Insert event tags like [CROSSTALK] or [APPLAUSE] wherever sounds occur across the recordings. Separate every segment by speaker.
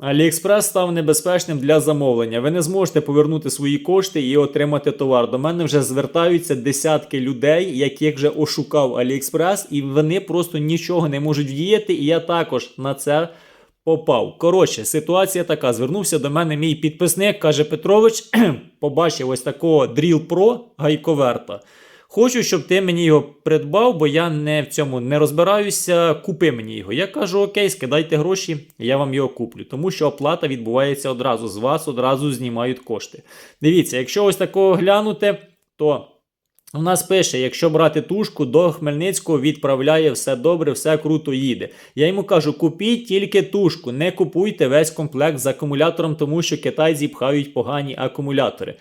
Speaker 1: Аліекспрес став небезпечним для замовлення. Ви не зможете повернути свої кошти і отримати товар. До мене вже звертаються десятки людей, яких вже ошукав Аліекспрес, і вони просто нічого не можуть вдіяти. І я також на це попав. Коротше, ситуація така. Звернувся до мене мій підписник, каже Петрович, [CLEARS THROAT] побачив ось такого Drill Pro гайковерта. Хочу, щоб ти мені його придбав, бо я не в цьому не розбираюся. Купи мені його. Я кажу: Окей, скидайте гроші, я вам його куплю. Тому що оплата відбувається одразу. З вас одразу знімають кошти. Дивіться, якщо ось такого глянути, то у нас пише: якщо брати тушку, до Хмельницького відправляє все добре, все круто їде. Я йому кажу: купіть тільки тушку, не купуйте весь комплект з акумулятором, тому що китайці пхають погані акумулятори.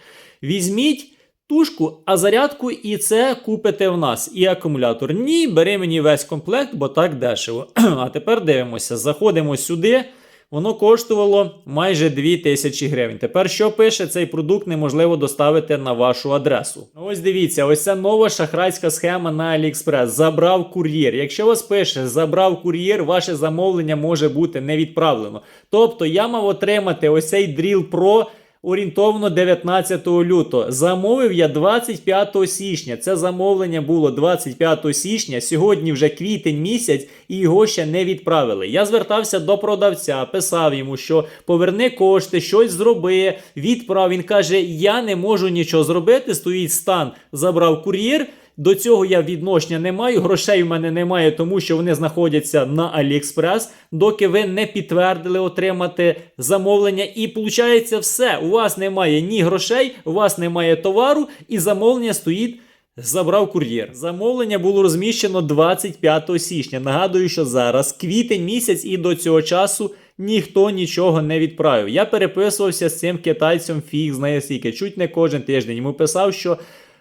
Speaker 1: Візьміть. Тушку, а зарядку і це купите в нас. І акумулятор. Ні, бери мені весь комплект, бо так дешево. [CLEARS THROAT] А тепер дивимося, заходимо сюди. Воно коштувало майже 2000 гривень. Тепер що пише, цей продукт неможливо доставити на вашу адресу. Ось дивіться, ось ця нова шахрайська схема на AliExpress. Забрав кур'єр. Якщо вас пише забрав кур'єр, ваше замовлення може бути не відправлено. Тобто я мав отримати ось цей Drill Pro орієнтовно 19 лютого. Замовив я 25 січня. Це замовлення було 25 січня. Сьогодні вже квітень місяць, і його ще не відправили. Я звертався до продавця, писав йому, що поверни кошти, щось зроби. Відправ. Він каже: Я не можу нічого зробити. Стоїть стан, забрав кур'єр. До цього я відношення не маю, грошей в мене немає, тому що вони знаходяться на AliExpress, доки ви не підтвердили отримати замовлення. І виходить все. У вас немає ні грошей, у вас немає товару, і замовлення стоїть. Забрав кур'єр. Замовлення було розміщено 25 січня. Нагадую, що зараз квітень місяць і до цього часу ніхто нічого не відправив. Я переписувався з цим китайцем фіг знає скільки, чуть не кожен тиждень. Йому писав, що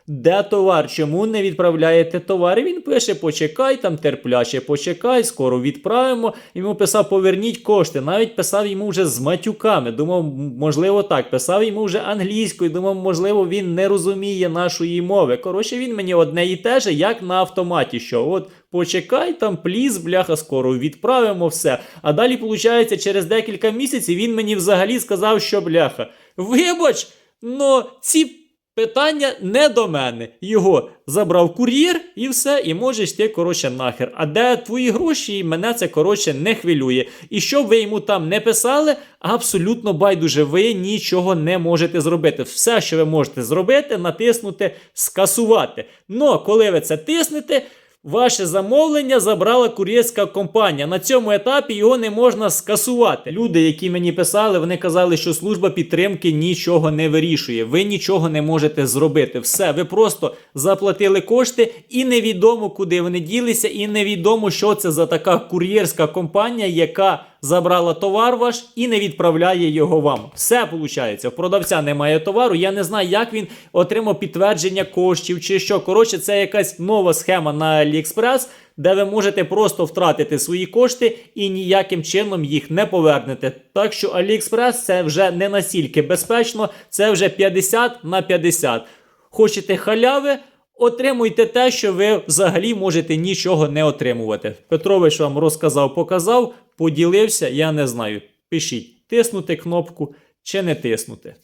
Speaker 1: де товар, чому не відправляєте товар? І він пише: почекай, там терпляче, почекай, скоро відправимо. Йому писав, поверніть кошти. Навіть писав йому вже з матюками. Думав, можливо, так. Писав йому вже англійською. Думав, можливо, він не розуміє нашої мови. Коротше, він мені одне і те же, як на автоматі. Що от почекай, там пліз, бляха, скоро відправимо все. А далі, виходить, через декілька місяців він мені взагалі сказав, що бляха. Вибач, но ці. Питання не до мене. Його забрав кур'єр і все, і можеш ти, коротше, нахер. А де твої гроші, мене це, коротше, не хвилює. І що ви йому там не писали, абсолютно байдуже, ви нічого не можете зробити. Все, що ви можете зробити, натиснути скасувати. Но коли ви це тиснете. Ваше замовлення забрала кур'єрська компанія. На цьому етапі його не можна скасувати. Люди, які мені писали, вони казали, що служба підтримки нічого не вирішує. Ви нічого не можете зробити. Все, ви просто заплатили кошти, і невідомо, куди вони ділися, і невідомо, що це за така кур'єрська компанія, яка забрала товар ваш і не відправляє його вам. Все виходить. В продавця немає товару. Я не знаю, як він отримав підтвердження коштів чи що. Коротше, це якась нова схема на AliExpress, де ви можете просто втратити свої кошти і ніяким чином їх не повернете. Так що AliExpress це вже не настільки безпечно, це вже 50 на 50. Хочете халяви? Отримуйте те, що ви взагалі можете нічого не отримувати. Петрович вам розказав, показав, поділився, я не знаю. Пишіть, тиснути кнопку чи не тиснути.